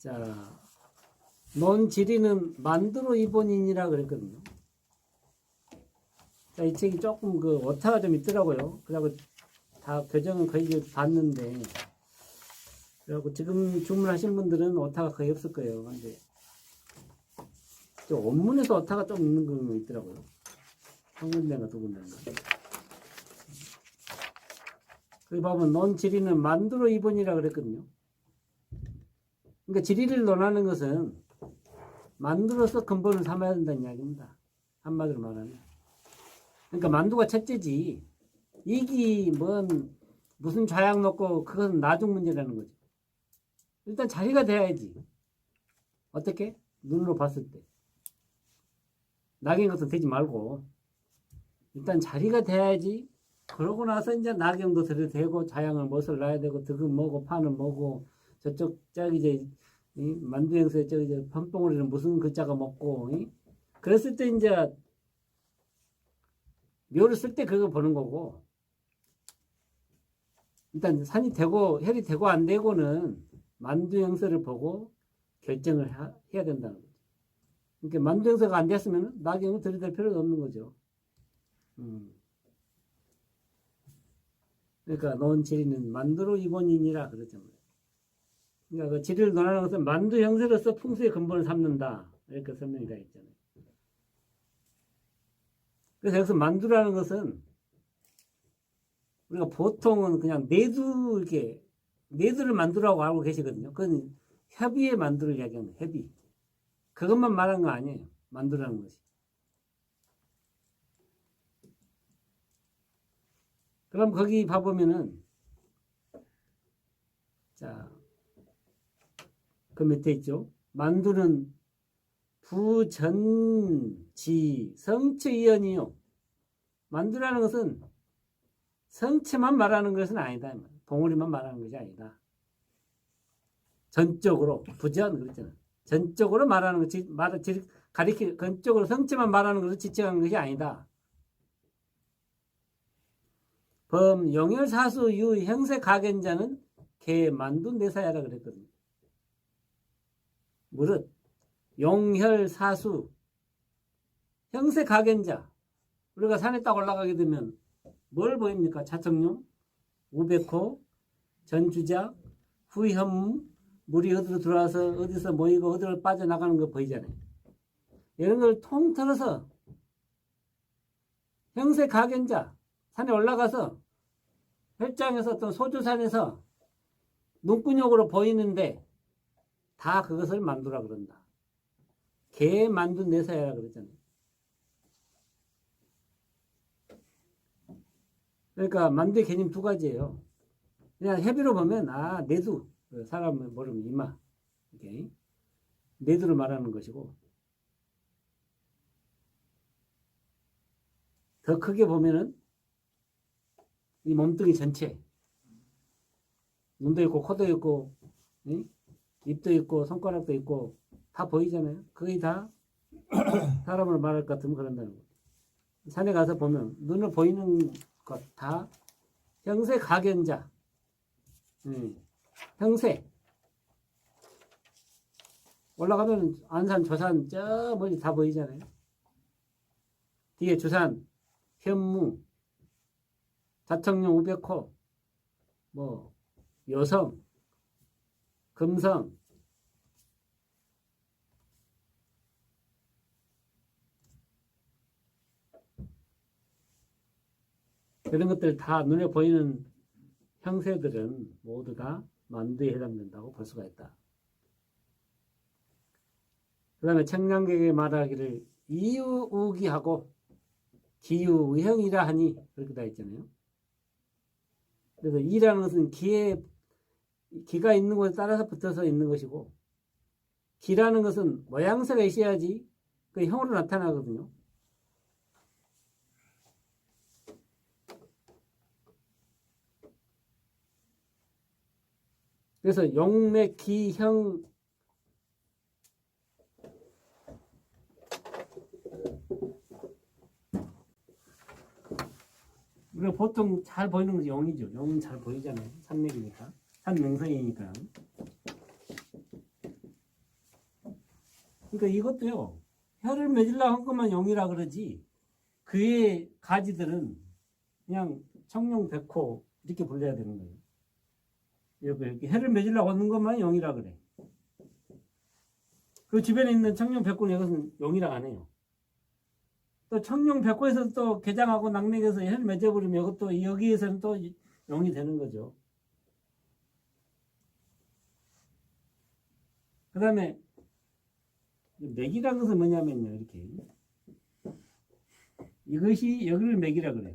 자, 논 지리는 만두로 이본인이라 그랬거든요. 자, 이 책이 조금 그 오타가 좀 있더라고요. 그래갖고 다 교정은 거의 봤는데, 그래갖고 지금 주문하신 분들은 오타가 거의 없을 거예요. 근데, 저 원문에서 오타가 좀 있는 거 있더라고요. 한 군데가 두 군데인가. 거기 보면 논 지리는 만두로 이본이라 그랬거든요. 그러니까 지리를 논하는 것은 만두로서 근본을 삼아야 된다는 이야기입니다. 한마디로 말하면. 그러니까 만두가 첫째지. 이기 뭔 무슨 좌약 놓고 그건 나중 문제라는 거죠. 일단 자리가 돼야지. 어떻게? 눈으로 봤을 때. 낙인 것도 되지 말고 일단 자리가 돼야지. 그러고 나서 이제 낙엽도 들여도 되고 자양을 못을 놔야 되고 득은 뭐고 파는 뭐고 저쪽 저기 이제 이 만두행사에 저기 이제 판봉우리는 무슨 글자가 먹고 이? 그랬을 때 이제 묘를 쓸 때 그거 보는 거고 일단 산이 되고 혈이 되고 안 되고는 만두행사를 보고 결정을 하- 해야 된다는 거죠. 그러니까 만두행사가 안 됐으면 낙엽을 들여댈 필요도 없는 거죠. 음. 그러니까 논 지리는 만두로 이본인이라 그러죠. 그러니까 그 지리를 논하는 것은 만두 형세로서 풍수의 근본을 삼는다. 이렇게 설명이 되어 있잖아요. 그래서 여기서 만두라는 것은 우리가 보통은 그냥 내두 이렇게 내두를 만두라고 알고 계시거든요. 그건 협의의 만두를 이야기하는. 협의. 그것만 말한 거 아니에요. 만두라는 것이. 그럼 거기 봐보면은 자, 그 밑에 있죠. 만두는 부전지 성체이언이요. 만두라는 것은 성체만 말하는 것은 아니다. 봉우리만 말하는 것이 아니다. 전적으로 부전 그랬잖아. 전적으로 말하는 것이 말 가리키 전적으로 성체만 말하는 것을 지칭하는 것이 아니다. 범 영열사수 유 형세 가견자는 개 만두 내사야라 그랬거든요. 무릇 용혈사수 형세 가견자 우리가 산에 딱 올라가게 되면 뭘 보입니까? 자청룡, 우백호, 전주작, 후현무 물이 어디로 들어와서 어디서 모이고 어디로 빠져나가는 거 보이잖아요. 이런 걸 통틀어서 형세 가견자 산에 올라가서 혈장에서 어떤 소주산에서 눈구녕으로 보이는데 다 그것을 만두라 그런다. 개 만두 내사야라 그러잖아요. 그러니까 만두의 개념 두 가지예요. 그냥 해비로 보면 아 내두 그 사람을 모르면 이마 이게 내두를 말하는 것이고 더 크게 보면은 이 몸뚱이 전체 눈도 있고 코도 있고 응? 입도 있고 손가락도 있고 다 보이잖아요. 그게 다 사람을 말할 것 같으면 그런다는 거죠. 산에 가서 보면 눈을 보이는 것 다 형세 가견자 응. 형세 올라가면 안산 조산 저 멀리 다 보이잖아요. 뒤에 주산 현무 자청룡 우백호 뭐 여성 금성 이런 것들 다 눈에 보이는 형세들은 모두 다 만두에 해당된다고 볼 수가 있다. 그 다음에 청량객에 말하기를 이유우기하고 기유의형이라 하니 그렇게 다 있잖아요. 그래서 이라는 것은 기에 기가 있는 곳에 따라서 붙어서 있는 것이고 기라는 것은 모양새가 있어야지 그 형으로 나타나거든요. 그래서 용맥 기형 우리가 보통 잘 보이는 것이 용이죠. 용은 잘 보이잖아요. 산맥이니까. 산명성이니까. 그러니까 이것도요. 혀를 맺으려고 한 것만 용이라 그러지. 그의 가지들은 그냥 청룡 백호 이렇게 불러야 되는 거예요. 이렇게, 이렇게 혀를 맺으려고 하는 것만 용이라 그래. 그 주변에 있는 청룡 백호는 이것은 용이라 안 해요. 또 청룡 백호에서 또 개장하고 낙맥에서 혀를 맺어버리면 이것도 여기에서는 또 용이 되는 거죠. 그 다음에 맥이라는 것은 뭐냐면요 이렇게. 이것이 여기를 맥이라 그래요.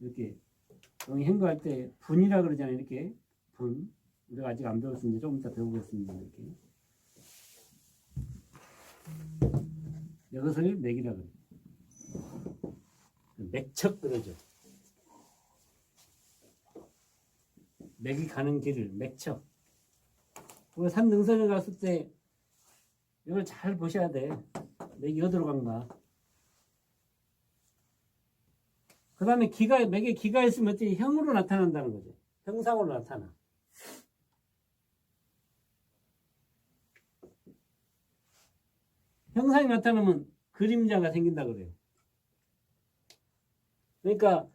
이렇게 행거할 때 분이라 그러잖아요 이렇게. 분. 우리가 아직 안 배웠으니 조금 이따 배우겠습니다 이렇게. 이것을 맥이라 그래요. 맥척 그러죠. 맥이 가는 길을 맥척 그산 능선에 갔을 때 이걸 잘 보셔야 돼. 맥이 어디로 간가. 그 다음에 기가, 맥에 기가 있으면 어떻게 형으로 나타난다는 거죠. 형상으로 나타나. 형상이 나타나면 그림자가 생긴다 그래요. 그러니까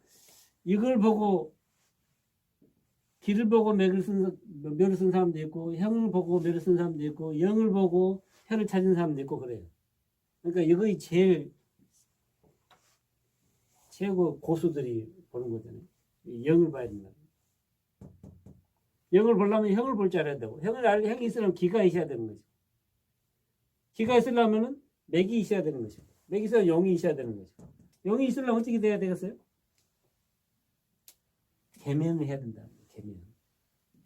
이걸 보고 길을 보고 맥을 쓴, 멸을 쓴 사람도 있고, 형을 보고 멸을 쓴 사람도 있고, 영을 보고 혀를 찾은 사람도 있고 그래요. 그러니까 이거의 제일 최고 고수들이 보는 거잖아요. 이 영을 봐야 된다. 영을 보려면 형을 볼 줄 알아야 되고, 형을 알, 형이 있으려면 기가 있어야 되는 거죠. 기가 있으려면은 맥이 있어야 되는 거죠. 맥이 있어야 영이 있어야 되는 거죠. 영이 있으려면 어떻게 돼야 되겠어요? 개면을 해야 된다. 개면.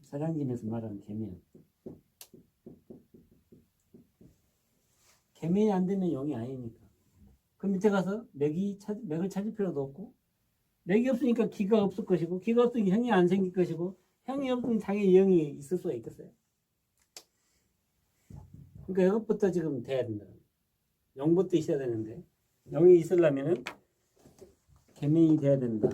사장님에서 말하는 개면. 개면이 안 되면 영이 아니니까. 그 밑에 가서 맥이 찾, 맥을 찾을 필요도 없고, 맥이 없으니까 기가 없을 것이고, 기가 없으니까 형이 안 생길 것이고, 형이 없으면 당연히 영이 있을 수가 있겠어요. 그러니까 이것부터 지금 돼야 된다. 영부터 있어야 되는데, 영이 있으려면은 개면이 돼야 된다.